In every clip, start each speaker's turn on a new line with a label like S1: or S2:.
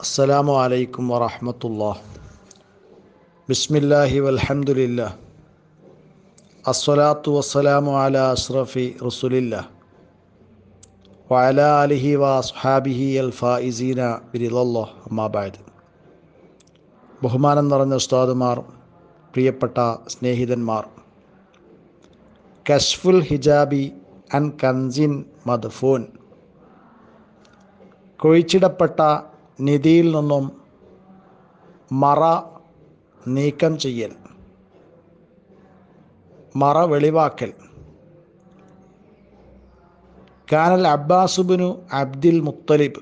S1: അസ്സലാമു അലൈക്കും വറഹമത്തുല്ലാ ബിസ്മില്ലാഹി വൽഹംദുലില്ല അസ്സലാത്തു വസ്സലാമു അല അഷ്റഫി റസുലില്ല വഅല അലിഹി വ അസ്ഹാബിഹി അൽ ഫായിസീന ബിരിലല്ലോ അമ്മാബായത് ബഹുമാനം നിറഞ്ഞ ഉസ്താദുമാർ പ്രിയപ്പെട്ട സ്നേഹിതന്മാർ കശ്ഫുൽ ഹിജാബി അൻ കൻസിൻ മദ്ഫൂൻ കുഴിച്ചിടപ്പെട്ട നിധിയിൽ നിന്നും മറ നീക്കം ചെയ്യൽ. മറ വെളിവാക്കൽ. കാനൽ അബ്ബാസുബിനു അബ്ദിൽ മുത്തലിബ്.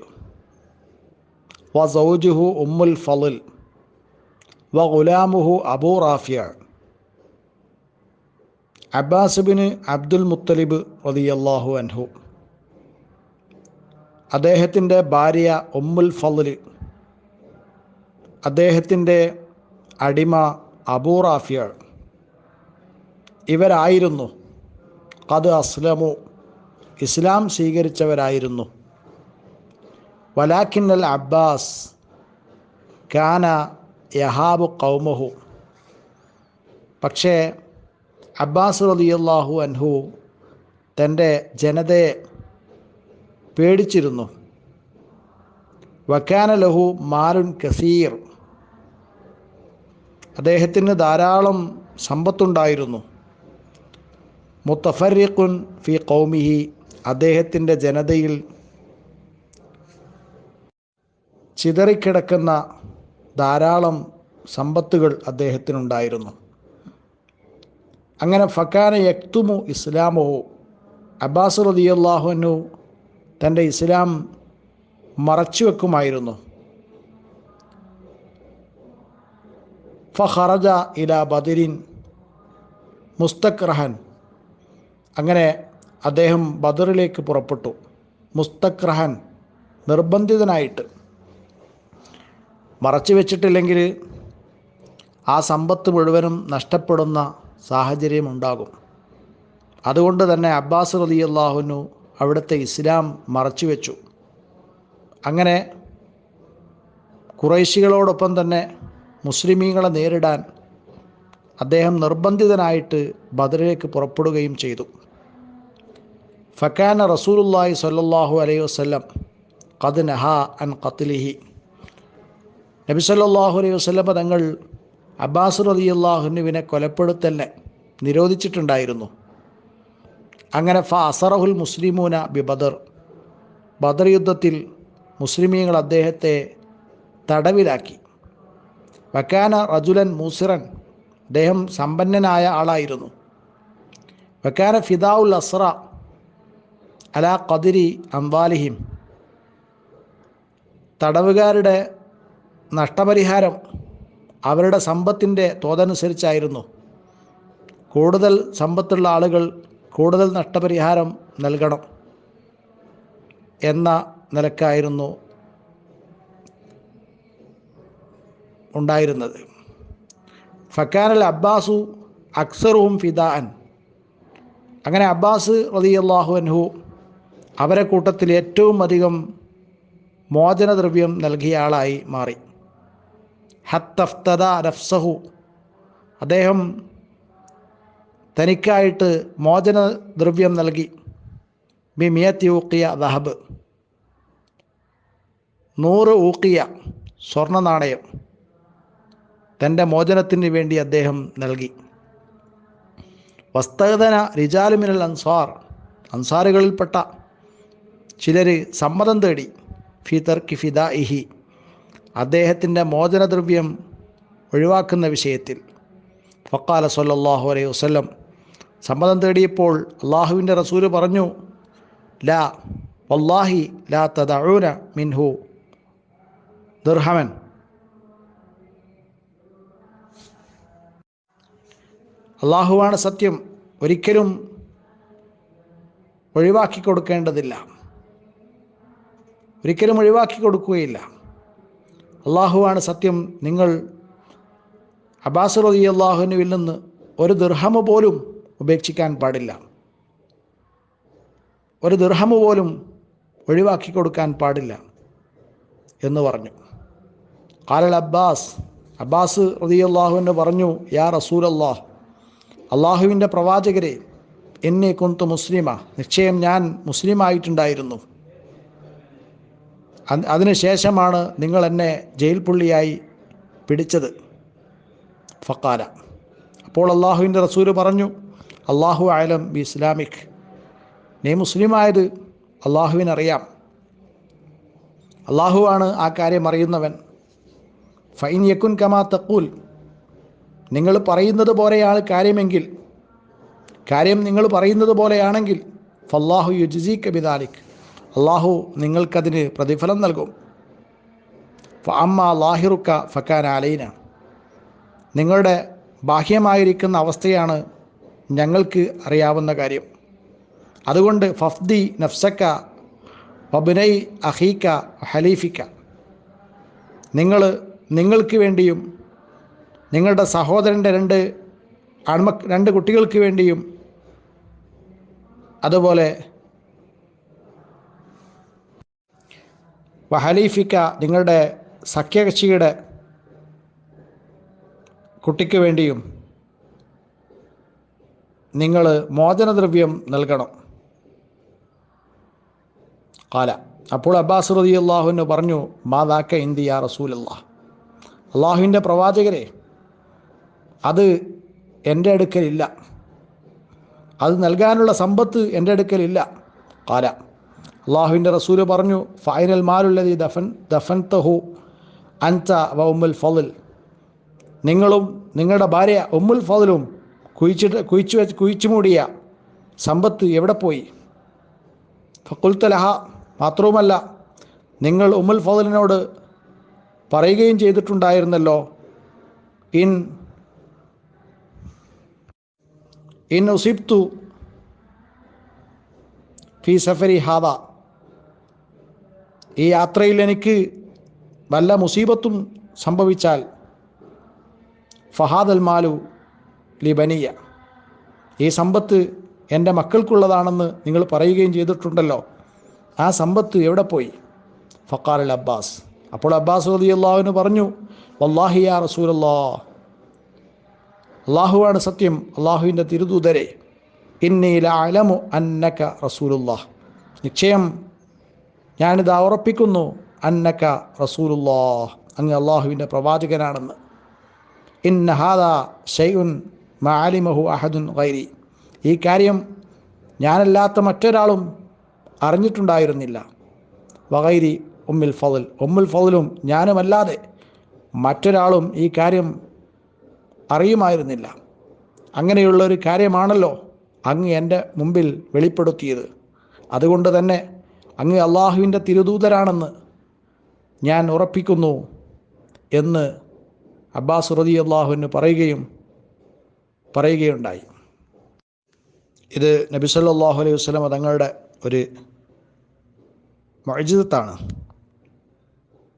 S1: വ സൗജുഹു ഉമ്മുൽ ഫലിൽ വ ഗുലാമുഹു അബൂ റാഫിയ. അബ്ബാസുബിന് അബ്ദുൽ മുത്തലിബ് റളിയല്ലാഹു അൻഹു. അദ്ദേഹത്തിന്റെ ഭാര്യ ഉമ്മുൽ ഫضൽ അദ്ദേഹത്തിന്റെ അടിമ അബൂറാഫിയ ഇവരായിരുന്നു കത് അസ്ലമു ഇസ്ലാം സ്വീകരിച്ചവരായിരുന്നു. വലാക്കിന്നൽ അബ്ബാസ് കാന യഹാബു കൗമഹു പക്ഷേ അബ്ബാസ് റലിയല്ലാഹു അൻഹു തന്റെ ജനതയെ പേടിച്ചിരുന്നു. വക്കാന ലഹു മാലുൻ കസീർ. അദ്ദേഹത്തിന് ധാരാളം സമ്പത്തുണ്ടായിരുന്നു. മുത്തഫറിഖുൻ ഫി കൗമിഹി അദ്ദേഹത്തിന്റെ ജനതയിൽ ചിതറിക്കിടക്കുന്ന ധാരാളം സമ്പത്തുകൾ അദ്ദേഹത്തിനുണ്ടായിരുന്നു. അങ്ങനെ ഫക്കാന യക്തുമു ഇസ്ലാമോ അബ്ബാസ് റതിയല്ലാഹുനു തന്റെ ഇസ്ലാം മറച്ചു വെക്കുമായിരുന്നു. ഫഹറജ ഇല ബദിരിൻ മുസ്തഖ്റഹൻ അങ്ങനെ അദ്ദേഹം ബദറിലേക്ക് പുറപ്പെട്ടു. മുസ്തഖ്റഹൻ നിർബന്ധിതനായിട്ട്. മറച്ചു വെച്ചിട്ടില്ലെങ്കിൽ ആ സമ്പത്ത് മുഴുവനും നഷ്ടപ്പെടുന്ന സാഹചര്യമുണ്ടാകും. അതുകൊണ്ട് തന്നെ അബ്ബാസ് അള്ളാഹുനു അവിടുത്തെ ഇസ്ലാം മറച്ചുവെച്ചു. അങ്ങനെ കുറേശികളോടൊപ്പം തന്നെ മുസ്ലിമീങ്ങളെ നേരിടാൻ അദ്ദേഹം നിർബന്ധിതനായിട്ട് ബദറിലേക്ക് പുറപ്പെടുകയും ചെയ്തു. ഫക്കാന റസൂലുല്ലാഹി സല്ലാഹു അലൈഹി വസ്ലം കത് നഹ അൻ കത്തിലിഹി നബി സല്ലാഹു അലൈഹി വസ്ലം തങ്ങൾ അബ്ബാസ് അള്ളാഹുനുവിനെ കൊലപ്പെടുത്തലിനെ നിരോധിച്ചിട്ടുണ്ടായിരുന്നു. അങ്ങനെ ഫ അസറഹുൽ മുസ്ലിമൂന ബി ബദർ. ബദർ യുദ്ധത്തിൽ മുസ്ലിമീങ്ങൾ അദ്ദേഹത്തെ തടവിലാക്കി. വക്കാന റജുലൻ മൂസിറൻ അദ്ദേഹം സമ്പന്നനായ ആളായിരുന്നു. വക്കാന ഫിദാഉൽ അസ്ര അലാ ഖദിരി അംവാലിഹിം തടവുകാരുടെ നഷ്ടപരിഹാരം അവരുടെ സമ്പത്തിന്റെ തോതനുസരിച്ചായിരുന്നു. കൂടുതൽ സമ്പത്തുള്ള ആളുകൾ കൂടുതൽ നഷ്ടപരിഹാരം നൽകണം എന്ന നിലക്കായിരുന്നു ഉണ്ടായിരുന്നത്. ഫക്കാനൽ അബ്ബാസു അക്സറുഹും ഫിദാൻ. അങ്ങനെ അബ്ബാസ് റളിയല്ലാഹു അൻഹു അവരെ കൂട്ടത്തിൽ ഏറ്റവും അധികം മോചനദ്രവ്യം നൽകിയ ആളായി മാറി. ഹത്തഫ്തദ നഫ്സഹു. അദ്ദേഹം തനിക്കായിട്ട് മോചന ദ്രവ്യം നൽകി. ബി മിയത്തി ഊക്കിയ ദഹബ്. നൂറ് ഊക്കിയ സ്വർണ നാണയം തന്റെ മോചനത്തിന് വേണ്ടി അദ്ദേഹം നൽകി. വസ്തകതന റിജാലുമിനൽ അൻസാർ. അൻസാറുകളിൽപ്പെട്ട ചിലർ സമ്മതം തേടി. ഫിതർ കിഫിദ ഫിദ ഇഹി അദ്ദേഹത്തിന്റെ മോചനദ്രവ്യം ഒഴിവാക്കുന്ന വിഷയത്തിൽ. ഫക്കാല സല്ലാഹു അലൈഹി വസ്ലം സമ്മതം തേടിയപ്പോൾ അള്ളാഹുവിന്റെ റസൂൽ പറഞ്ഞു ലാ വല്ലാഹി ലാ തദഊന മിൻഹു ദുർഹമൻ. അള്ളാഹുവാണ് സത്യം ഒരിക്കലും ഒഴിവാക്കി കൊടുക്കേണ്ടതില്ല. ഒരിക്കലും ഒഴിവാക്കി കൊടുക്കുകയില്ല. അള്ളാഹുവാണ് സത്യം നിങ്ങൾ അബ്ബാസ് റതി നിന്ന് ഒരു ദുർഹമ പോലും ഉപേക്ഷിക്കാൻ പാടില്ല. ഒരു ദുർഹമ പോലും ഒഴിവാക്കി കൊടുക്കാൻ പാടില്ല എന്ന് പറഞ്ഞു. കാലൽ അബ്ബാസ് അബ്ബാസ് റതിയല്ലാഹുവിന്റെ പറഞ്ഞു യാ റസൂൽ അള്ളാഹ് അള്ളാഹുവിന്റെ പ്രവാചകരെ എന്നെ കൊന്ത് മുസ്ലിമ നിശ്ചയം ഞാൻ മുസ്ലിമായിട്ടുണ്ടായിരുന്നു. അതിനുശേഷമാണ് നിങ്ങൾ എന്നെ ജയിൽ പുള്ളിയായി പിടിച്ചത്. ഫക്കാല അപ്പോൾ അള്ളാഹുവിന്റെ റസൂൽ പറഞ്ഞു അള്ളാഹു ആലം ബി ഇസ്ലാമിക്. നീ മുസ്ലിമായത് അള്ളാഹുവിനറിയാം. അള്ളാഹുവാണ് ആ കാര്യം അറിയുന്നവൻ. ഫൈൻ യക്കുൻ കമാ തക്കൂൽ നിങ്ങൾ പറയുന്നത് പോലെയാണ് കാര്യമെങ്കിൽ കാര്യം നിങ്ങൾ പറയുന്നത് പോലെയാണെങ്കിൽ ഫല്ലാഹു യുജിസി കബിദാലിക് അള്ളാഹു നിങ്ങൾക്കതിന് പ്രതിഫലം നൽകും. അമ്മ ലാഹിറുക്ക ഫക്കാൻ അലൈന. നിങ്ങളുടെ ബാഹ്യമായിരിക്കുന്ന അവസ്ഥയാണ് ഞങ്ങൾക്ക് അറിയാവുന്ന കാര്യം. അതുകൊണ്ട് ഫഫ്ദി നഫ്സക്ക വബുനൈ അഹീക്ക ഹലീഫിക്ക. നിങ്ങൾ നിങ്ങൾക്ക് വേണ്ടിയും നിങ്ങളുടെ സഹോദരന്റെ രണ്ട് ആൺമ രണ്ട് കുട്ടികൾക്ക് വേണ്ടിയും അതുപോലെ വഹലീഫിക്ക നിങ്ങളുടെ സഖ്യകക്ഷിയുടെ കുട്ടിക്ക് വേണ്ടിയും നിങ്ങൾ മോചനദ്രവ്യം നൽകണം. കാല. അപ്പോൾ അബ്ബാസ് റതി അള്ളാഹുവിന് പറഞ്ഞു മാതാക്ക ഇന്ത്യ റസൂൽ അള്ളാഹ് അള്ളാഹുവിന്റെ പ്രവാചകരെ അത് എന്റെ അടുക്കലില്ല. അത് നൽകാനുള്ള സമ്പത്ത് എന്റെ അടുക്കലില്ല. കാല. അള്ളാഹുവിന്റെ റസൂൽ പറഞ്ഞു ഫൈനൽ മാലുള്ളതി ദഫൻ ദഫൻ തഹു അൻത വ ഉമ്മുൽ ഫതിൽ നിങ്ങളും നിങ്ങളുടെ ഭാര്യ ഉമ്മുൽ ഫضലും കുഴിച്ചിട്ട് കുഴിച്ചു വെച്ച് കുഴിച്ചു മൂടിയ സമ്പത്ത് എവിടെ പോയി? ഫക്കുൽത്തലഹ മാത്രവുമല്ല നിങ്ങൾ ഉമ്മുൽ ഫോദലിനോട് പറയുകയും ചെയ്തിട്ടുണ്ടായിരുന്നല്ലോ ഇൻ ഇൻ ഉസിബ്തു ഫി സഫരി ഹാദ. ഈ യാത്രയിൽ എനിക്ക് വല്ല മുസീബത്തും സംഭവിച്ചാൽ ഫഹാദൽ മാലു ലിബനിയ. ഈ സമ്പത്ത് എന്റെ മക്കൾക്കുള്ളതാണെന്ന് നിങ്ങൾ പറയുകയും ചെയ്തിട്ടുണ്ടല്ലോ. ആ സമ്പത്ത് എവിടെ പോയി? ഫക്കാർ അൽ അബ്ബാസ്. അപ്പോൾ അബ്ബാസ് അള്ളാഹുവിന് പറഞ്ഞു വല്ലാഹി യാ റസൂലല്ലാ. അള്ളാഹുവാണ് സത്യം അള്ളാഹുവിന്റെ തിരുദൂതരെ. ഇന്നീല അലമു അന്നക റസൂലുല്ലാ നിശ്ചയം ഞാനിതാ ഉറപ്പിക്കുന്നു അന്നക്ക റസൂലുല്ലാ അങ്ങ് അള്ളാഹുവിന്റെ പ്രവാചകനാണെന്ന്. ഇന്ന ഹാദ ഷെയ്ഉൻ മാലിമഹു അഹദുൻ ഗൈരി. ഈ കാര്യം ഞാനല്ലാത്ത മറ്റൊരാളും അറിഞ്ഞിട്ടുണ്ടായിരുന്നില്ല. വകൈരി ഉമ്മിൽ ഫضൽ ഉമ്മുൽ ഫضലും ഞാനുമല്ലാതെ മറ്റൊരാളും ഈ കാര്യം അറിയുമായിരുന്നില്ല. അങ്ങനെയുള്ള ഒരു കാര്യമാണല്ലോ അങ്ങ് എന്റെ മുമ്പിൽ വെളിപ്പെടുത്തിയത്. അതുകൊണ്ട് തന്നെ അങ്ങ് അള്ളാഹുവിന്റെ തിരുദൂതരാണെന്ന് ഞാൻ ഉറപ്പിക്കുന്നു എന്ന് അബ്ബാസ് റതി അള്ളാഹുവിന് പറയുകയും പറയുകയുണ്ടായി. ഇത് നബി സല്ലാഹു അലൈഹി വസ്ലം തങ്ങളുടെ ഒരു മഴജിതത്താണ്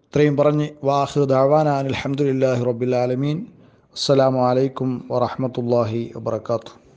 S1: ഇത്രയും പറഞ്ഞ് വാഹു ദാവാന അലഹമുല്ലാഹി റബ്ബിൽ ആലമീൻ. അസ്സലാമു അലൈക്കും വാത്തു